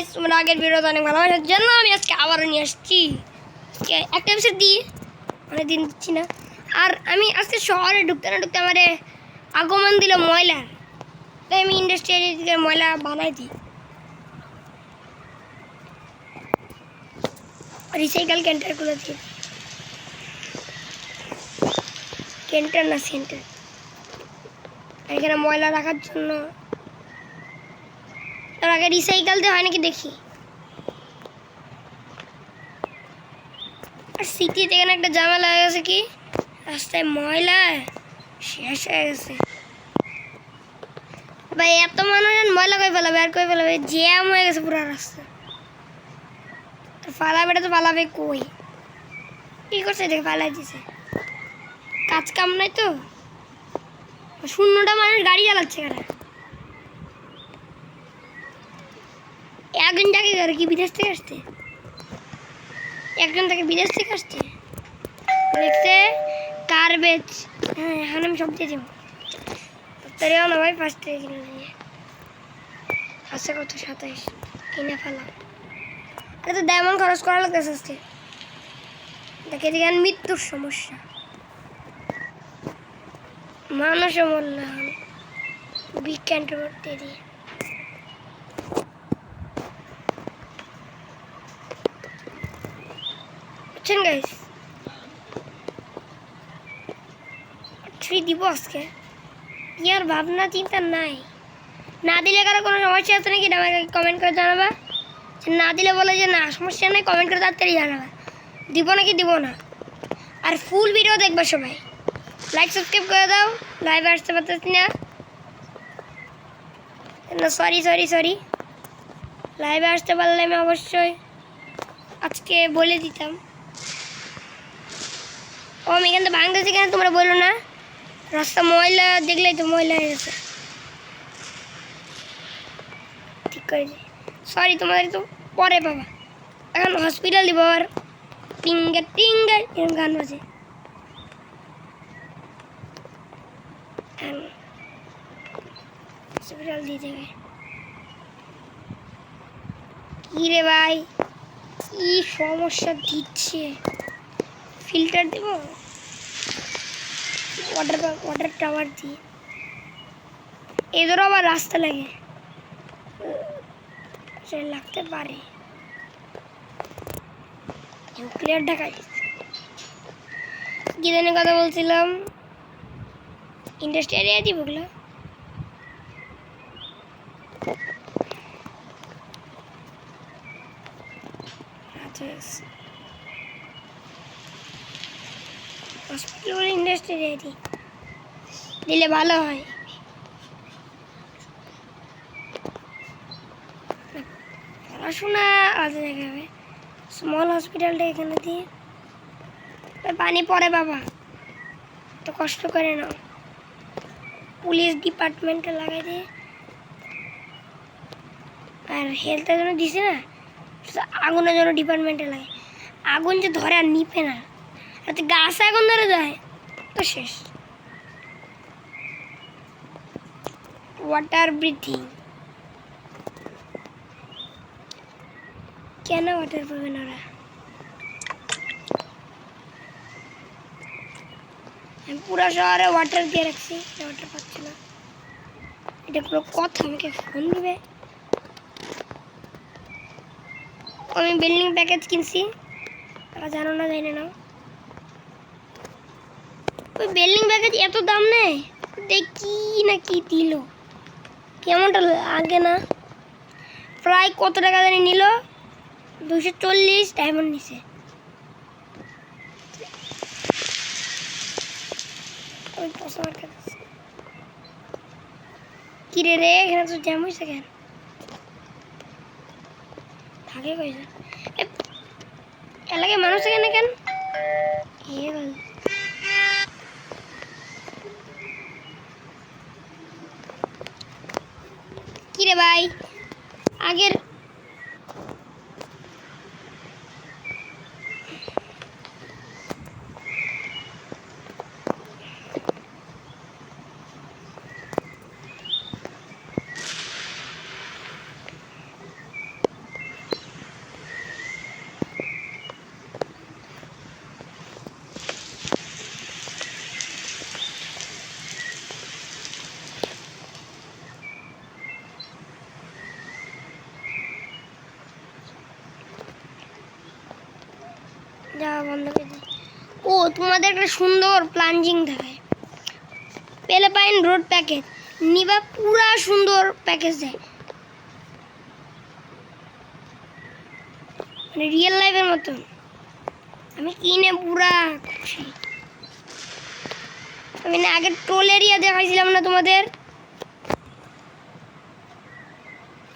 Guys তোমরা আগের ভিডিওতে অনেক ভালোবাসার জন্য আমি আজকে আবারও নিয়ে আসছি। একটা এপিসোড দিই, অনেক দিন দিচ্ছি না। আর আমি আজকে শহরে ঢুকতে না ঢুকতে আমার আগমন দিল ময়লা। তাই আমি ইন্ডাস্ট্রিয়াল ময়লা বানাই দিই। রিসাইকেল ক্যান্টারগুলো দিয়ে ক্যান্টার না সেন্টার এখানে ময়লা রাখার জন্য তার আগে রিসাইকেল দিয়ে হয় নাকি দেখি। আর সিটিতে এখানে একটা ঝামেলা হয়ে গেছে কি? রাস্তায় ময়লা শেষ হয়ে গেছে। ভাই, এত মানুষ ময়লা কই ফেলাবে, আর কই ফেলাবে? জ্যাম হয়ে গেছে পুরো রাস্তা। ফালাবে তো ফালাবে কই? কি করছে দেখে ফালাই দিছে। কাজ কাম নাই তো। শূন্যটা মানুষ গাড়ি চালাচ্ছে কারা একজন যাকে করে কি বিদেশ থেকে আসতে একজন তাকে বিদেশ থেকে আসতে দেখতে গার্বেজ হ্যাঁ এখন আমি সব দিয়ে দেবো। তারিও না ভাই পাঁচ থেকে কিনে নিয়ে। আছে কত? সাতাইশ। কিনে ফেলা এটা তো ডায়মন্ড খরচ করা লাগতেছে আজকে। দেখে দেখে মৃত্যুর সমস্যা। মানুষও মরল বিজ্ঞান দিয়ে। বুঝছেন গাইস থ্রি দিব আজকে। ইয়ার ভাবনা, চিন্তা নাই। না দিলে কারও কোনো সমস্যা আছে নাকি? আমাকে কমেন্ট করে জানাবা। না দিলে বলে যে না, সমস্যা নেই কমেন্ট করে তাড়াতাড়ি জানাবা। দিব নাকি দিব না? আর ফুল ভিডিও দেখবে সবাই। লাইক সাবস্ক্রাইব করে দাও। লাইভে আসতে পারতেছি না। সরি সরি সরি লাইভে আসতে পারলে আমি অবশ্যই আজকে বলে দিতাম। আমি এখান থেকে ভাঙতেছি কেন? তোমরা বলো না। রাস্তা ময়লা, দেখলেই তো ময়লা হয়ে গেছে। ঠিক করে সরি তোমাদের তো পরে বাবা এখন হসপিটাল দিব আর। টিঙ্গার টিঙ্গার এরকম গান বাজে। হসপিটাল দিয়ে দেবে। কী রে ভাই? কি সমস্যা দিচ্ছে? ফিল্টার দেব? ওয়াটার ওয়াটার টাওয়ার দিয়ে। এদেরও আবার রাস্তা লাগে। সে লাগতে পারে। নিউক্লিয়ার ঢাকায় কি জানি কথা বলছিলাম। ইন্ডাস্ট্রি এরিয়া দিব আচ্ছা ইন্ডাস্ট্রি এরিয়া দিলে ভালো হয়। পড়াশোনা জায়গায় হবে। স্মল হসপিটালটা এখানে দিয়ে। পানি পড়ে বাবা। তো কষ্ট করে নাও পুলিশ ডিপার্টমেন্টে লাগাই দিয়ে। আর হেলথের জন্য দিছে না? আগুনের জন্য ডিপার্টমেন্টে লাগে আগুন যে ধরে আর নিপে না। তো গাছ আগুন ধরে যায়। তো শেষ। ওয়াটার ব্রিথিং কেন ওয়াটার পাবে না ওরা? আমি পুরো শহরে ওয়াটার দিয়ে রাখছি ওয়াটার পাচ্ছি না। এটা পুরো কথা, আমাকে ফোন দিবে। আমি বিল্ডিং প্যাকেজ কিনছি। তারা জানো না, জানি না। ওই বিল্ডিং প্যাকেজ এত দাম নেই দেখি না কি দিল? কেমনটা লাগে না? প্রায় কত টাকা জানি নিল? দুশো চল্লিশ ডায়মন্ড নিছে। ওই পয়সা আমার কাছে আছে। কি রে এখানে তো জ্যাম হয়েছে কেন? থাকে কইছে। এলাকায় মানুষ এখানে কেন? এ বল কি রে ভাই? আগের যাওয়া বন্ধ করে ও, তোমাদের একটা সুন্দর প্লাঞ্জিং দেখায় পেলে পাইন রোড প্যাকেজ নিবা, পুরা সুন্দর প্যাকেজ দেয়। মানে রিয়েল লাইফের মতন। আমি কিনে পুরা খুশি। আমি না আগে টোল এরিয়া দেখাইছিলাম না তোমাদের?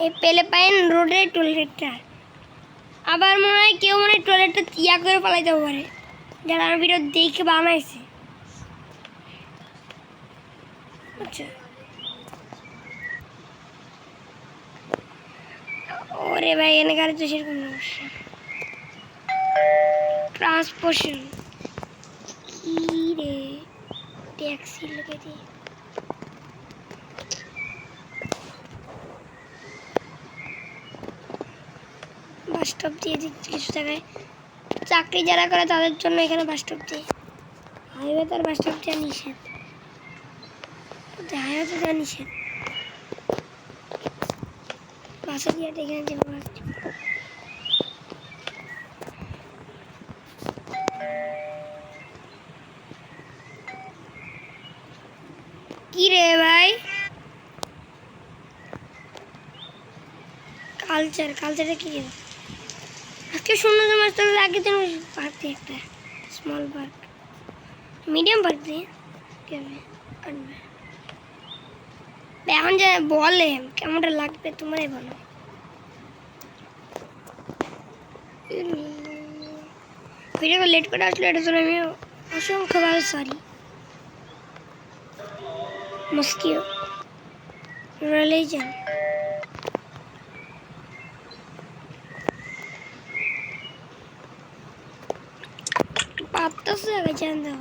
এই পেলে পাইন রোডের টয়লেটটা আবার মনে হয় কেউ মনে টয়লেটটা ইয়া করে পালাইতে পারে। যারা আমার ভিডিও দেখে বানাইছে। আচ্ছা। ওরে ভাই, এনে গাড়ি তো সেরকম সমস্যা ট্রান্সপোর্টেশন কি রে? ট্যাক্সি লোকে দিয়ে। দিচ্ছে কিছু জায়গায় চাকরি যারা করে তাদের জন্য এখানে বাস স্টপ দিয়ে। হাইওয়ে তার বাস স্টপ দেওয়া নিষেধ। হাইওয়ে তো দেওয়া নিষেধ। বাসে দিয়ে এখানে যে কি রে ভাই? কালচার কালচারটা কি রে? আজকে শূন্য মাস তাহলে আগে দিন পার্ক দিয়ে একটা স্মল পার্ক মিডিয়াম পার্ক দিয়ে কাটবে এখন যে বলে, কেমনটা লাগবে তোমরাই বলো। ভিডিও লেট করে আসলে এটার জন্য আমি অসংখ্যভাবে সরি মস্কিও রিলিজন 都是那个建的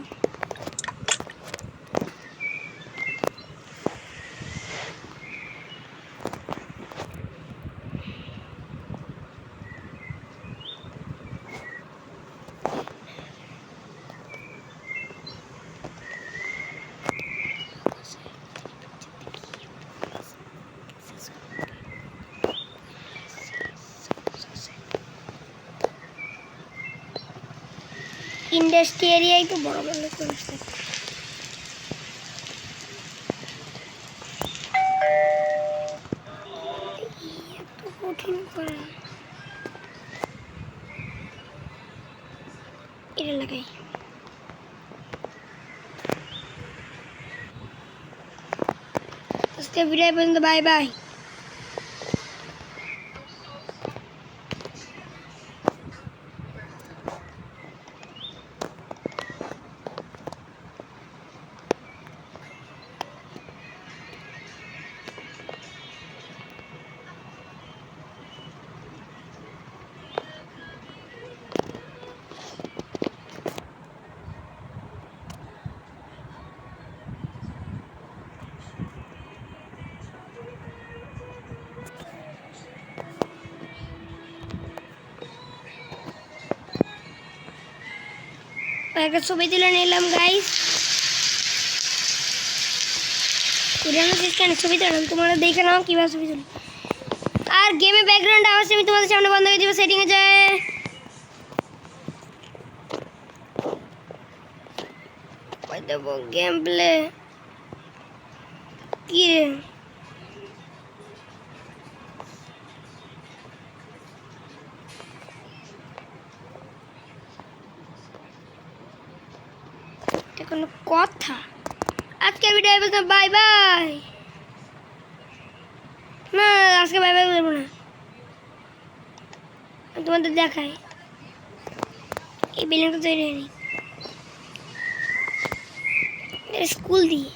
ইন্ডাস্ট্রি এরিয়ায় তো বড় বড় এত কঠিন করা। এটা লাগাই। আজকে ভিডিও পর্যন্ত, বাই বাই। একটা ছবি তুলে নিলাম গাইস পুরানো সিস্টেমে ছবি তুললাম তোমরা দেখে নাও কীভাবে ছবি তুলি। আর গেমে ব্যাকগ্রাউন্ড আওয়াজ আমি তোমাদের সামনে বন্ধ করে দিব সেটিংয়ে যায়। দেবো গেম প্লে কি কোনো কথা। আজকের ভিডিও বলতে বাই বাই না, আজকে বাই বাই বলব না। তোমাদের দেখাই। এই বিল্ডিংটা তৈরি হয়নি। স্কুল দিয়ে।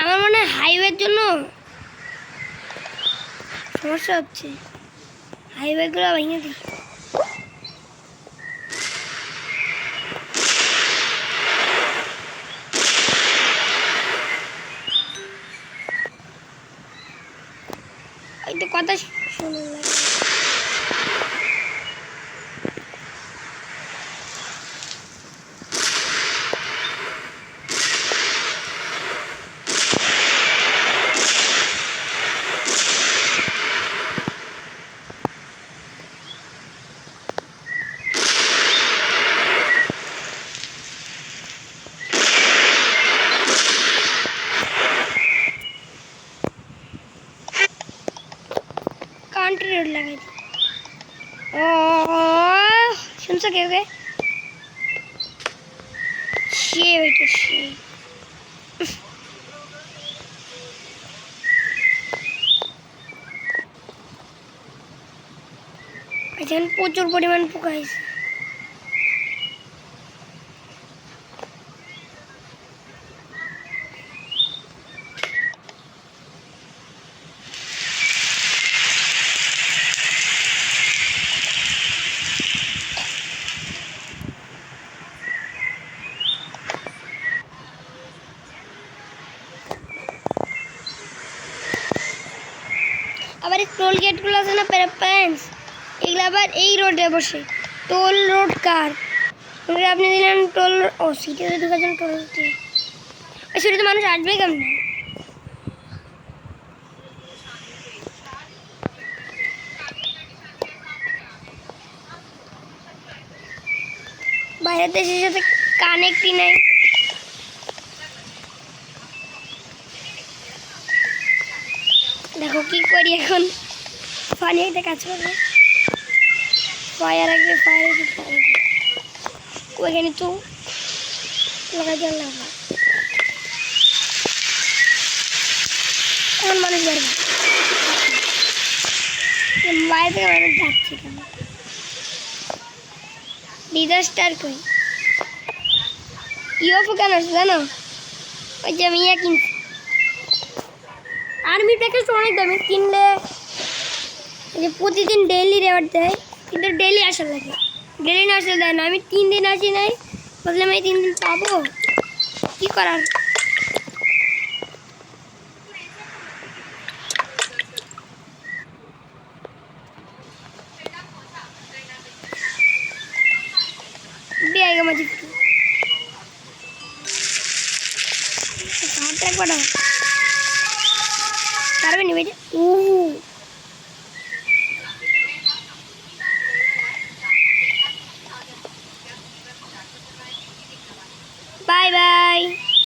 আমার মনে হয় হাইওয়ের জন্য সমস্যা হচ্ছে। হাইওয়েগুলো ভেঙে দিই ওই তো কথা শোনা লাগে লাগাই দিই। ও শুনছো কেউ কে? এখানে প্রচুর পরিমাণ পোকা হয়েছে আবার এই টোল গেটগুলো আছে না প্যান্স এগুলো আবার এই রোডে বসে। টোল রোড কার? আপনি দিলেন টোল ও সিটিতে ঢুকার জন্য টোল ওই সিটিতে মানুষ আসবে কেমন? বাইরের দেশের সাথে কানেক্টই নাই। দেখো কি করি এখন। পানি একটা কাজ করবে ফায়ার আগে ফায়ার ওইখানে তো? লাগাই জল লাগবে এখন মানুষ বাড়বে বাইরে থেকে মানুষ যাচ্ছে কেন? ডিজাস্টার কই? ইউএফও কেন আছে জানো? ওই যে আমি ইয়ে কিনছি। আর্মি প্যাকেজ অনেক দামি। কিনলে যে প্রতিদিন ডেইলি রেওয়ার্ড দেয়, কিন্তু ডেইলি আসা লাগে ডেইলি না আসলে দেয় না। আমি তিন দিন আসি নাই, ভাবলাম এই তিন দিন পাবো। কি করার? দিয়ে আগে